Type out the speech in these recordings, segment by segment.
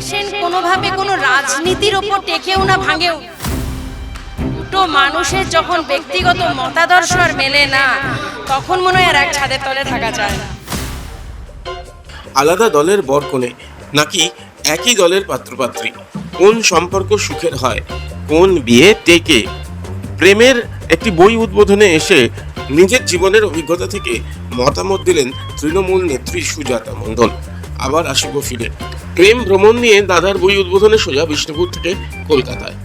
Relation কোনোভাবে কোনো রাজনীতির ওপর টেকেও না, ভাঙেও। দুটো মানুষের যখন ব্যক্তিগত মতাদর্শ আর মেলে না, তখন মনে হয় আর এক ছাদের তলে থাকা যায় না। আলাদা দলের বরকনে নাকি একই দলের পাত্রপাত্রী? কোন সম্পর্ক সুখের হয়? কোন বিয়ে টেকে? প্রেমের একটি বই উদ্বোধনে এসে নিজের জীবনের অভিজ্ঞতা থেকে মতামত দিলেন তৃণমূল নেত্রী সুজাতা মণ্ডল। আবার আসিব ফিরে। প্রেম ভ্রমণ নিয়ে দাদার বই উদ্বোধনে সোজা বিষ্ণুপুর থেকে কলকাতায়।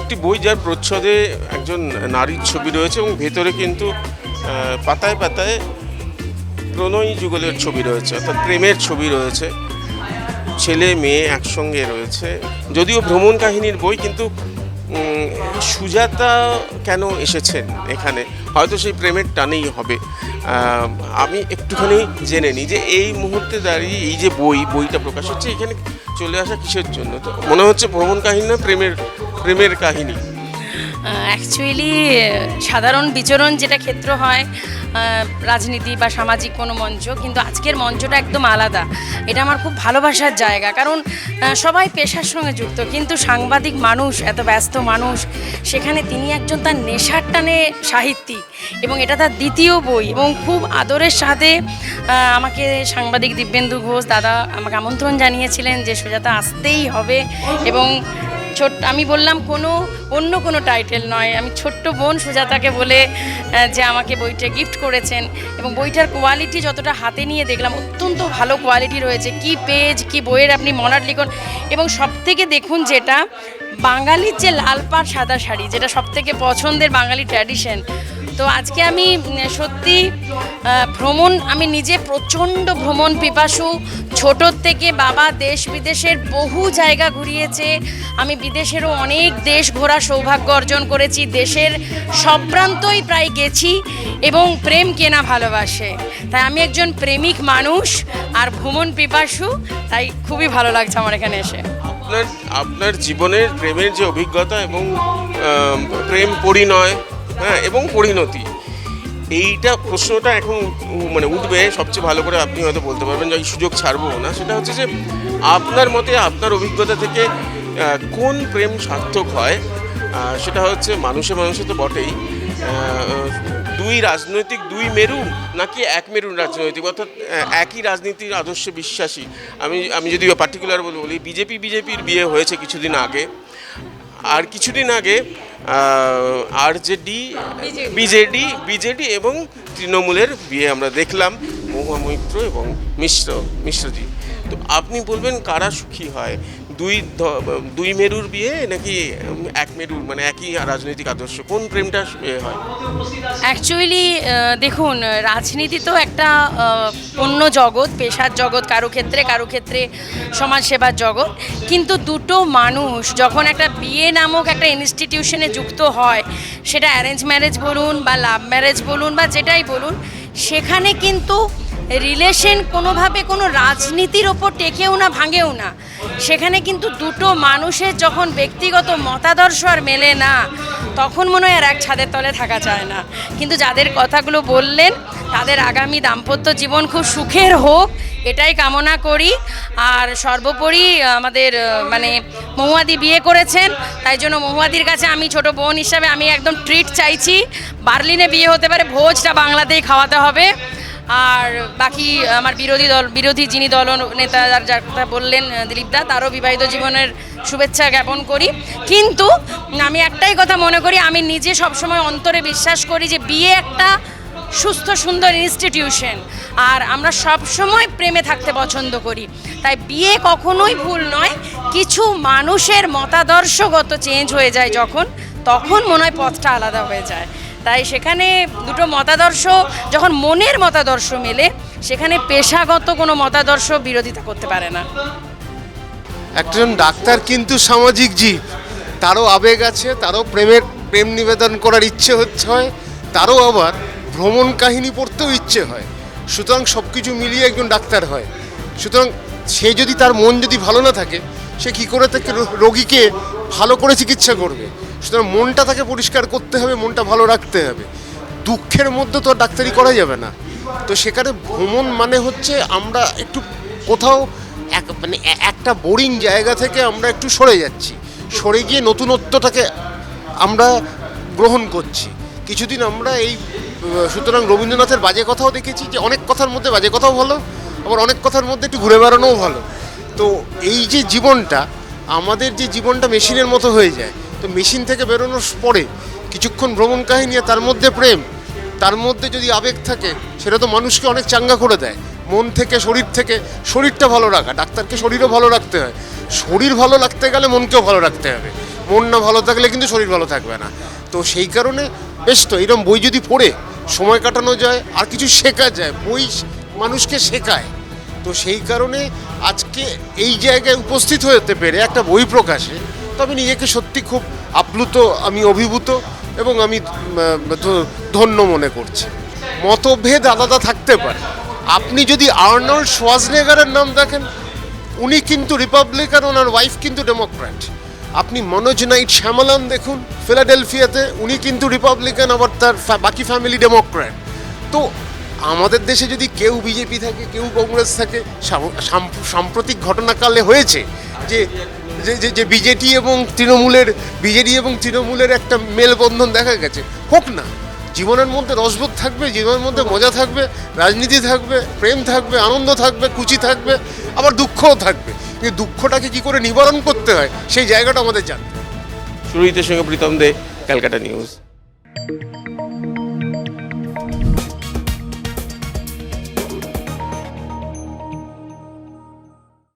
একটি বই যার প্রচ্ছদে একজন নারীর ছবি রয়েছে এবং ভেতরে কিন্তু পাতায় পাতায় প্রণয়ী যুগলের ছবি রয়েছে, অর্থাৎ প্রেমের ছবি রয়েছে। ছেলে মেয়ে একসঙ্গে রয়েছে। যদিও ভ্রমণ কাহিনীর বই কিন্তু সুজাতা কেন এসেছেন এখানে? হয়তো সেই প্রেমের টানেই হবে। আমি একটুখানি জেনে নিই যে এই মুহূর্তে দাঁড়িয়ে এই যে বই, বইটা প্রকাশ হচ্ছে, এখানে চলে আসা কিসের জন্য? তো মনে হচ্ছে ভ্রমণ কাহিনী না, প্রেমের প্রেমের কাহিনী। অ্যাকচুয়ালি সাধারণ বিচরণ যেটা ক্ষেত্র হয় রাজনীতি বা সামাজিক কোনো মঞ্চ, কিন্তু আজকের মঞ্চটা একদম আলাদা। এটা আমার খুব ভালোবাসার জায়গা, কারণ সবাই পেশার সঙ্গে যুক্ত, কিন্তু সাংবাদিক মানুষ, এত ব্যস্ত মানুষ, সেখানে তিনি একজন তার নেশার টানে সাহিত্যিক, এবং এটা তার দ্বিতীয় বই, এবং খুব আদরের সাথে আমাকে সাংবাদিক দিব্যেন্দু ঘোষ দাদা আমাকে আমন্ত্রণ জানিয়েছিলেন যে সুজাতা আসতেই হবে, এবং ছোট্ট আমি বললাম, কোনো অন্য কোনো টাইটেল নয়। আমি ছোট্ট বোন সুজাতাকে বলে যে আমাকে বইটা গিফট করেছেন এবং বইটার কোয়ালিটি যতটা হাতে নিয়ে দেখলাম, অত্যন্ত ভালো কোয়ালিটি রয়েছে। কি পেজ কি বইয়ের আপনি মনার লিখন। এবং সব থেকে দেখুন যেটা, বাঙালির যে লাল পাড় সাদা শাড়ি, যেটা সব থেকে পছন্দের বাঙালি ট্র্যাডিশন তো আজকে আমি সত্যি ভ্রমণ, আমি নিজে প্রচণ্ড ভ্রমণ পিপাসু। ছোটোর থেকে বাবা দেশ বিদেশের বহু জায়গা ঘুরিয়েছে। আমি বিদেশেরও অনেক দেশ ঘোরা সৌভাগ্য অর্জন করেছি। দেশের সব প্রান্তই প্রায় গেছি এবং প্রেম কেনা ভালোবাসে। তাই আমি একজন প্রেমিক মানুষ আর ভ্রমণ পিপাসু, তাই খুবই ভালো লাগছে আমার এখানে এসে। আপনার আপনার জীবনের প্রেমের যে অভিজ্ঞতা এবং প্রেম পরিণয় হ্যাঁ এবং পরিণতি। এইটা প্রশ্নটা এখন মানে উঠবে, সবচেয়ে ভালো করে আপনি হয়তো বলতে পারবেন যে সুযোগ ছাড়বো না। সেটা হচ্ছে যে আপনার মতে, আপনার অভিজ্ঞতা থেকে কোন প্রেম সার্থক হয়? সেটা হচ্ছে মানুষে মানুষে তো বটেই। দুই রাজনৈতিক দুই মেরু, নাকি এক মেরুর রাজনৈতিক? অর্থাৎ একই রাজনীতির আদর্শে বিশ্বাসী। আমি আমি যদি পার্টিকুলার বলি, বিজেপি, বিজেপির বিয়ে হয়েছে কিছুদিন আগে। আর কিছুদিন আগে আরজেডি বিজেডি বিজেডি এবং তৃণমূলের বিয়ে আমরা দেখলাম মহুয়া মৈত্র এবং মিশ্র মিশ্রজি। তো আপনি বলবেন কারা সুখী হয়? দুই দুই মেরুর বিয়ে নাকি এক মেরুর মানে একই রাজনৈতিক আদর্শ? কোন প্রেমটা হয়? অ্যাকচুয়ালি দেখুন, রাজনীতি তো একটা অন্য জগৎ, পেশার জগৎ, কারও ক্ষেত্রে কারও ক্ষেত্রে সমাজসেবার জগৎ। কিন্তু দুটো মানুষ যখন একটা বিয়ে নামক একটা ইনস্টিটিউশনে যুক্ত হয়, সেটা অ্যারেঞ্জ ম্যারেজ বলুন বা লাভ ম্যারেজ বলুন বা যেটাই বলুন, সেখানে কিন্তু রিলেশন কোনোভাবে কোনো রাজনীতির ওপর টেকেও না, ভাঙেও না। সেখানে কিন্তু দুটো মানুষের যখন ব্যক্তিগত মতাদর্শ আর মেলে না, তখন মনে হয় আর এক ছাদের তলে থাকা যায় না। কিন্তু যাদের কথাগুলো বললেন, তাদের আগামী দাম্পত্য জীবন খুব সুখের হোক, এটাই কামনা করি। আর সর্বোপরি আমাদের মানে মহুয়াদি বিয়ে করেছেন, তাই জন্য মহুয়াদির কাছে আমি ছোট বোন হিসাবে আমি একদম ট্রিট চাইছি। বার্লিনে বিয়ে হতে পারে, ভোজটা বাংলাতেই খাওয়াতে হবে। আর বাকি আমার বিরোধী দল, বিরোধী যিনি দল নেতা যার কথা বললেন দিলীপ দা, তারও বিবাহিত জীবনের শুভেচ্ছা জ্ঞাপন করি। কিন্তু আমি একটাই কথা মনে করি, আমি নিজে সবসময় অন্তরে বিশ্বাস করি যে বিয়ে একটা সুস্থ, সুন্দর ইনস্টিটিউশন আর আমরা সব সময় প্রেমে থাকতে পছন্দ করি। তাই বিয়ে কখনোই ভুল নয়, কিছু মানুষের মতাদর্শগত চেঞ্জ হয়ে যায় যখন, তখন মনে হয় পথটা আলাদা হয়ে যায়। তাই সেখানে দুটো মতাদর্শ, যখন মনের মতাদর্শ মেলে, সেখানে পেশাগত কোনো মতাদর্শ বিরোধিতা করতে পারে না। একজন ডাক্তার কিন্তু সামাজিক জীব। তারও আবেগ আছে, তারও প্রেমের প্রেম নিবেদন করার ইচ্ছে হচ্ছে হয়, তারও আবার ভ্রমণ কাহিনী পড়তেও ইচ্ছে হয়। সুতরাং সব কিছু মিলিয়ে একজন ডাক্তার হয়। সুতরাং সে যদি তার মন যদি ভালো না থাকে, সে কি করে তাকে রোগীকে ভালো করে চিকিৎসা করবে। সুতরাং মনটা তাকে পরিষ্কার করতে হবে, মনটা ভালো রাখতে হবে। দুঃখের মধ্যে তো ডাক্তারি করা যাবে না। তো সেখানে ভ্রমণ মানে হচ্ছে আমরা একটু কোথাও এক মানে একটা বোরিং জায়গা থেকে আমরা একটু সরে যাচ্ছি। সরে গিয়ে নতুনত্বটাকে আমরা গ্রহণ করছি। কিছুদিন আমরা এই, সুতরাং রবীন্দ্রনাথের বাজে কথাও দেখেছি যে অনেক কথার মধ্যে বাজে কথাও ভালো, আবার অনেক কথার মধ্যে একটু ঘুরে বেড়ানোও ভালো। তো এই যে জীবনটা আমাদের যে জীবনটা মেশিনের মতো হয়ে যায়, তো মেশিন থেকে বেরোনোর পরে কিছুক্ষণ ভ্রমণ কাহিনী তার মধ্যে প্রেম, তার মধ্যে যদি আবেগ থাকে, সেটা তো মানুষকে অনেক চাঙ্গা করে দেয়। মন থেকে, শরীর থেকে, শরীরটা ভালো রাখা, ডাক্তারকে শরীরও ভালো রাখতে হয়। শরীর ভালো রাখতে গেলে মনকেও ভালো রাখতে হবে। মন না ভালো থাকলে কিন্তু শরীর ভালো থাকবে না। তো সেই কারণে বেশ তো এরকম বই যদি পড়ে, সময় কাটানো যায়, আর কিছু শেখা যায়, বই মানুষকে শেখায়। তো সেই কারণে আজকে এই জায়গায় উপস্থিত হতে পেরে একটা বই প্রকাশে, তো আমি নিজেকে সত্যি খুব আপ্লুত, আমি অভিভূত এবং আমি ধন্য মনে করছি। মতভেদ আলাদা থাকতে পারে। আপনি যদি আর্নল্ড সোয়াজনেগারের নাম দেখেন, উনি কিন্তু রিপাবলিকান, ওনার ওয়াইফ কিন্তু ডেমোক্র্যাট। আপনি মনোজ নাইট শ্যামালান দেখুন, ফিলাডেলফিয়াতে উনি কিন্তু রিপাবলিকান, আবার তার বাকি ফ্যামিলি ডেমোক্র্যাট। তো আমাদের দেশে যদি কেউ বিজেপি থাকে, কেউ কংগ্রেস থাকে, সাম- সাম- সাম্প্রতিক ঘটনাকালে হয়েছে যে যে, যে- বিজেপি এবং তৃণমূলের, বিজেডি এবং তৃণমূলের একটা মেলবন্ধন দেখা গেছে। হোক না, জীবনের মধ্যে রসবোধ থাকবে, জীবনের মধ্যে মজা থাকবে, রাজনীতি থাকবে, প্রেম থাকবে, আনন্দ থাকবে কুচি থাকবে, আবার দুঃখও থাকবে। কিন্তু দুঃখটাকে কি করে নিবারণ করতে হয়, সেই জায়গাটা আমাদের জানতে হবে। সুরজিতের সঙ্গে প্রীতম দে, ক্যালকাটা নিউজ।